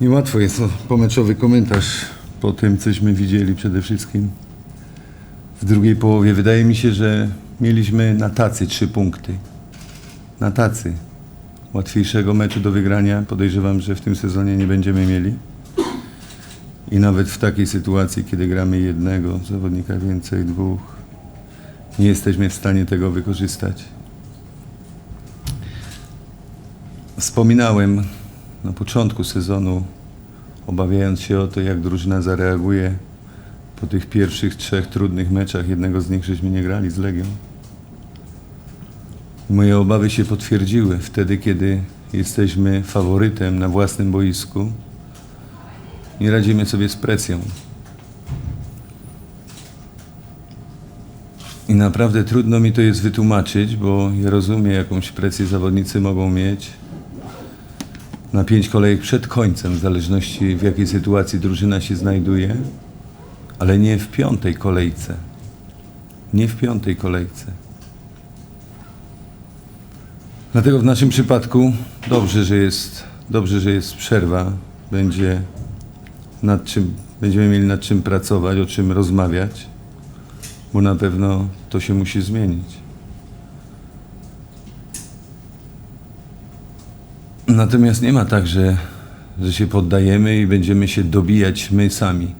Niełatwo jest o pomeczowy komentarz po tym, cośmy widzieli przede wszystkim w drugiej połowie. Wydaje mi się, że mieliśmy na tacy trzy punkty. Na tacy. Łatwiejszego meczu do wygrania podejrzewam, że w tym sezonie nie będziemy mieli. I nawet w takiej sytuacji, kiedy gramy jednego zawodnika więcej, dwóch, nie jesteśmy w stanie tego wykorzystać. Wspominałem na początku sezonu, obawiając się o to, jak drużyna zareaguje po tych pierwszych trzech trudnych meczach. Jednego z nich żeśmy nie grali z Legią. Moje obawy się potwierdziły wtedy, kiedy jesteśmy faworytem na własnym boisku. Nie radzimy sobie z presją. I naprawdę trudno mi to jest wytłumaczyć, bo ja rozumiem, jakąś presję zawodnicy mogą mieć na pięć kolejek przed końcem, w zależności w jakiej sytuacji drużyna się znajduje, ale nie w piątej kolejce. Nie w piątej kolejce. Dlatego w naszym przypadku dobrze, że jest, dobrze, że jest przerwa. Będzie nad czym, będziemy mieli nad czym pracować, o czym rozmawiać, bo na pewno to się musi zmienić. Natomiast nie ma tak, że, że się poddajemy i będziemy się dobijać my sami.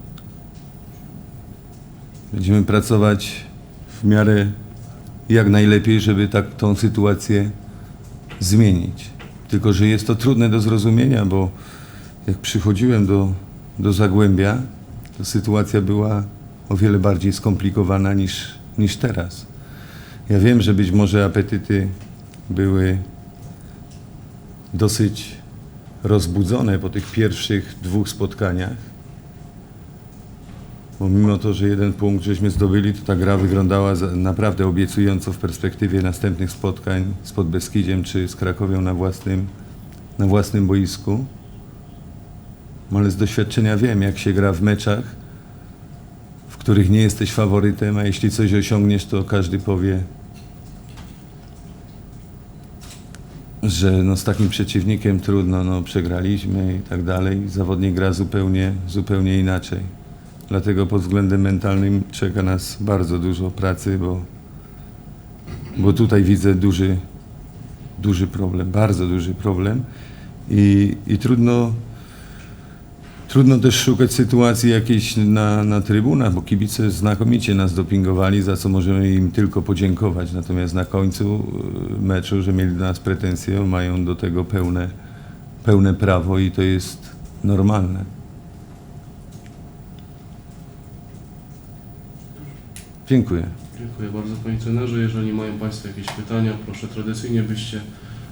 Będziemy pracować w miarę jak najlepiej, żeby tak tą sytuację zmienić. Tylko, że jest to trudne do zrozumienia, bo jak przychodziłem do, do Zagłębia, to sytuacja była o wiele bardziej skomplikowana niż, niż teraz. Ja wiem, że być może apetyty były dosyć rozbudzone po tych pierwszych dwóch spotkaniach. Bo mimo to, że jeden punkt żeśmy zdobyli, to ta gra wyglądała naprawdę obiecująco w perspektywie następnych spotkań z Podbeskidziem czy z Krakowią na własnym, na własnym boisku. Ale z doświadczenia wiem, jak się gra w meczach, w których nie jesteś faworytem, a jeśli coś osiągniesz, to każdy powie, że no z takim przeciwnikiem trudno, no przegraliśmy i tak dalej. Zawodnik gra zupełnie, zupełnie inaczej. Dlatego pod względem mentalnym czeka nas bardzo dużo pracy, bo, bo tutaj widzę duży, duży problem, bardzo duży problem i, i trudno, trudno też szukać sytuacji jakiejś na, na trybunach, bo kibice znakomicie nas dopingowali, za co możemy im tylko podziękować. Natomiast na końcu y, meczu, że mieli do nas pretensje, mają do tego pełne, pełne prawo i to jest normalne. Dziękuję. Dziękuję bardzo Panie Trenerze. Jeżeli mają Państwo jakieś pytania, proszę tradycyjnie byście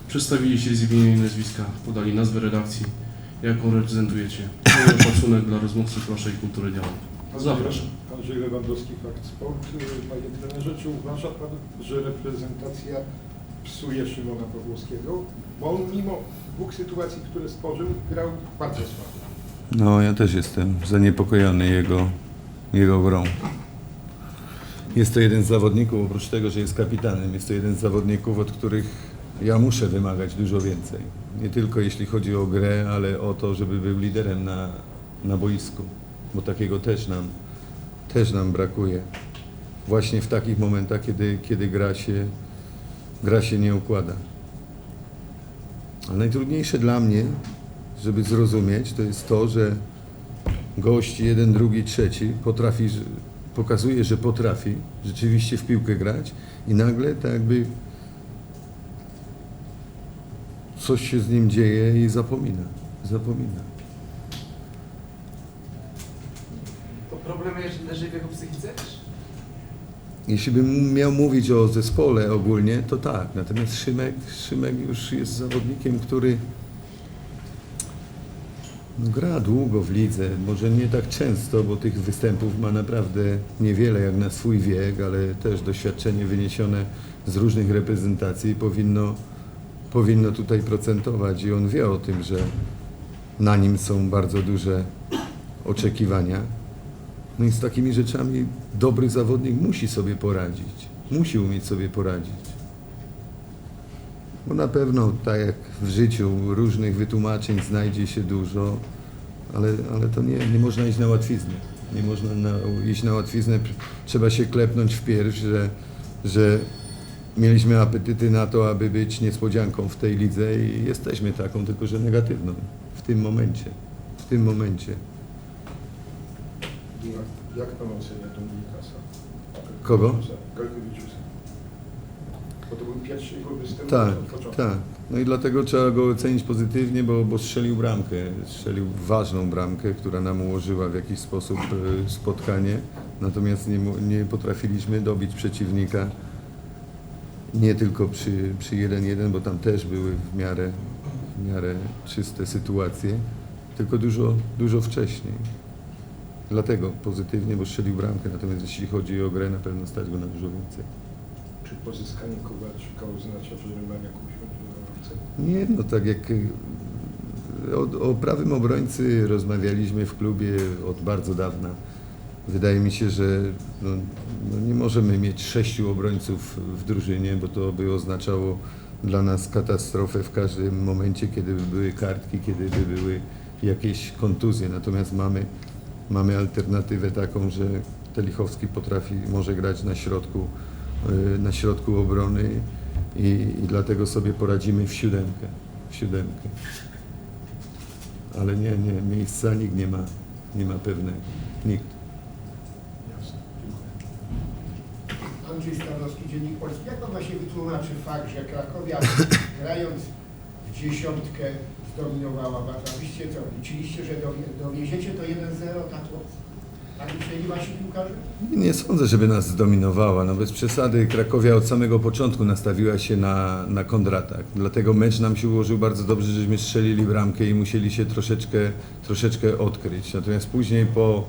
przedstawili się z imienia i nazwiska, podali nazwę redakcji, jaką reprezentujecie. Pełny szacunek dla rozmówcy proszę i kultury działań. Zapraszam. Andrzej Lewandowski, Fakt Sport. Panie trenerze, uważa Pan, że reprezentacja psuje Szymona Pawłowskiego? Bo on mimo dwóch sytuacji, które spożył, grał bardzo słabo. No, ja też jestem zaniepokojony jego, jego grą. Jest to jeden z zawodników, oprócz tego, że jest kapitanem, jest to jeden z zawodników, od których ja muszę wymagać dużo więcej. Nie tylko jeśli chodzi o grę, ale o to, żeby był liderem na, na boisku, bo takiego też nam, też nam brakuje. Właśnie w takich momentach, kiedy, kiedy gra, się, gra się nie układa. A najtrudniejsze dla mnie, żeby zrozumieć, to jest to, że gość jeden, drugi, trzeci potrafi, pokazuje, że potrafi rzeczywiście w piłkę grać i nagle tak jakby coś się z nim dzieje i zapomina. Zapomina. To problem leży- w jego psychice też? Jeśli bym miał mówić o zespole ogólnie, to tak. Natomiast Szymek, Szymek już jest zawodnikiem, który no, gra długo w lidze. Może nie tak często, bo tych występów ma naprawdę niewiele jak na swój wiek, ale też doświadczenie wyniesione z różnych reprezentacji powinno, powinno tutaj procentować i on wie o tym, że na nim są bardzo duże oczekiwania. No i z takimi rzeczami dobry zawodnik musi sobie poradzić. Musi umieć sobie poradzić. Bo na pewno, tak jak w życiu, różnych wytłumaczeń znajdzie się dużo, ale, ale to nie, nie można iść na łatwiznę. Nie można na, iść na łatwiznę. Trzeba się klepnąć w pierś, że, że mieliśmy apetyty na to, aby być niespodzianką w tej lidze i jesteśmy taką, tylko że negatywną w tym momencie. W tym momencie. Jak, jak pan ocenia tą Lukasa? Kogo? Galkowiczusa. Bo to był pierwszy jego występ Tak, od początku. tak. No i dlatego trzeba go ocenić pozytywnie, bo, bo strzelił bramkę. Strzelił ważną bramkę, która nam ułożyła w jakiś sposób e, spotkanie. Natomiast nie, nie potrafiliśmy dobić przeciwnika. Nie tylko przy, przy 1-1, bo tam też były w miarę, w miarę czyste sytuacje, tylko dużo, dużo wcześniej. Dlatego pozytywnie, bo strzelił bramkę. Natomiast jeśli chodzi o grę, na pewno stać go na dużo więcej. Czy pozyskanie Kowalczyka oznacza, że ma jakąś? Nie, no tak jak y, o, o prawym obrońcy rozmawialiśmy w klubie od bardzo dawna. Wydaje mi się, że no, no nie możemy mieć sześciu obrońców w drużynie, bo to by oznaczało dla nas katastrofę w każdym momencie, kiedy by były kartki, kiedy by były jakieś kontuzje. Natomiast mamy, mamy alternatywę taką, że Telichowski potrafi, może grać na środku, y, na środku obrony i, i dlatego sobie poradzimy w siódemkę. W siódemkę. Ale nie, nie, miejsca nikt nie ma, nie ma pewnego. Nikt. Jasne, dziękuję. Andrzej Stawrowski, Dziennik Polski. Jak pan właśnie wytłumaczy fakt, że Krakowia grając w dziesiątkę zdominowała Warszawiście? Co, liczyliście, że dowie- dowieziecie to 1-0? Tak, tak myśleli wasi piłkarze? Nie sądzę, żeby nas zdominowała. No bez przesady Krakowia od samego początku nastawiła się na, na kontratak. Dlatego mecz nam się ułożył bardzo dobrze, żeśmy strzelili bramkę i musieli się troszeczkę, troszeczkę odkryć. Natomiast później po,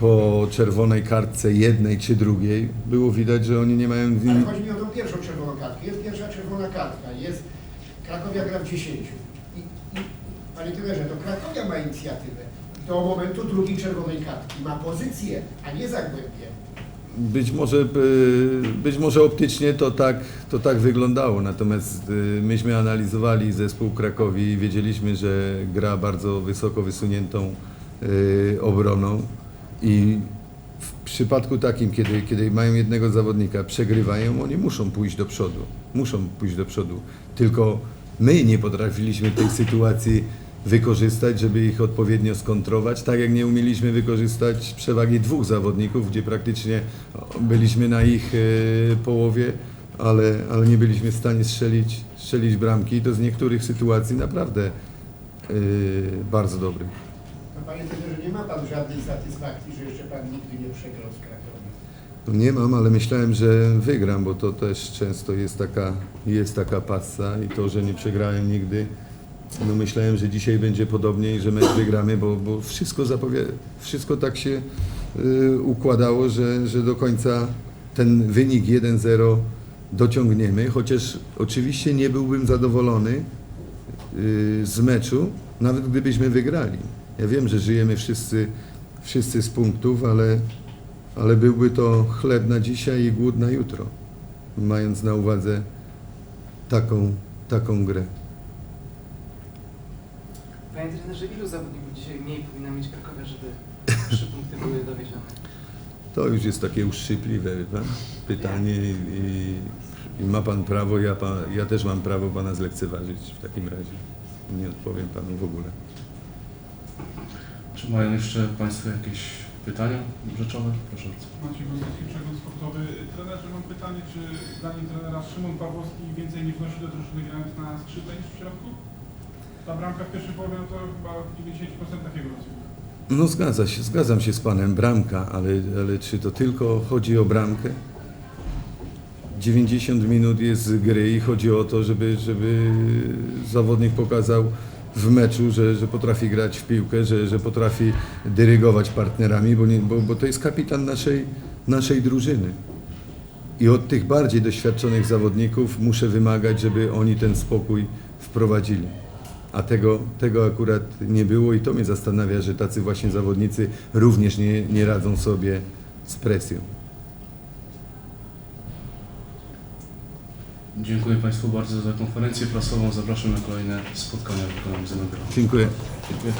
po czerwonej kartce jednej czy drugiej było widać, że oni nie mają... Ale chodzi mi o tą pierwszą czerwoną kartkę. Jest pierwsza czerwona kartka, jest Krakowia gra w 10. I, i, panie trenerze, to Krakowia ma inicjatywę. Do momentu drugiej czerwonej kartki ma pozycję, a nie zagłębie. Być może, y, być może optycznie to tak, to tak wyglądało, natomiast y, myśmy analizowali zespół Krakowi i wiedzieliśmy, że gra bardzo wysoko wysuniętą y, obroną i w przypadku takim, kiedy, kiedy mają jednego zawodnika, przegrywają, oni muszą pójść do przodu. Muszą pójść do przodu. Tylko my nie potrafiliśmy tej sytuacji wykorzystać, żeby ich odpowiednio skontrować, tak jak nie umieliśmy wykorzystać przewagi dwóch zawodników, gdzie praktycznie byliśmy na ich e, połowie, ale, ale nie byliśmy w stanie strzelić, strzelić bramki. To z niektórych sytuacji naprawdę e, bardzo dobrych. Ma pan żadnej satysfakcji, że jeszcze pan nigdy nie przegrał z Krakowią. No Nie mam, ale myślałem, że wygram, bo to też często jest taka, jest taka pasa i to, że nie przegrałem nigdy. No myślałem, że dzisiaj będzie podobnie i że mecz wygramy, bo, bo wszystko zapowie, wszystko tak się y, układało, że, że do końca ten wynik 1-0 dociągniemy, chociaż oczywiście nie byłbym zadowolony y, z meczu, nawet gdybyśmy wygrali. Ja wiem, że żyjemy wszyscy, wszyscy z punktów, ale, ale byłby to chleb na dzisiaj i głód na jutro, mając na uwadze taką, taką grę. Panie trenerze, ilu zawodników dzisiaj mniej powinna mieć Krakowia, żeby trzy punkty były dowiezione? To już jest takie uszczypliwe pytanie i, i, i ma pan prawo, ja, pa, ja też mam prawo pana zlekceważyć w takim razie. Nie odpowiem panu w ogóle. Czy mają jeszcze Państwo jakieś pytania rzeczowe? Proszę bardzo. Maciej Gąsiewski, Przegląd Sportowy. Trenerze, mam pytanie, czy zdaniem trenera Szymon Pawłowski więcej nie wnosi do drużyny grając na skrzydle niż w środku? Ta bramka w pierwszej połowie no to chyba w 90% takiego rozwiązania. No zgadza się, zgadzam się z panem, bramka, ale, ale czy to tylko chodzi o bramkę? 90 minut jest gry i chodzi o to, żeby, żeby zawodnik pokazał w meczu, że, że potrafi grać w piłkę, że, że potrafi dyrygować partnerami, bo, nie, bo, bo to jest kapitan naszej, naszej drużyny. I od tych bardziej doświadczonych zawodników muszę wymagać, żeby oni ten spokój wprowadzili. A tego, tego akurat nie było i to mnie zastanawia, że tacy właśnie zawodnicy również nie, nie radzą sobie z presją. Dziękuję Państwu bardzo za konferencję prasową. Zapraszam na kolejne spotkania w wykonaniu Zenogra. Dziękuję. Dziękuję.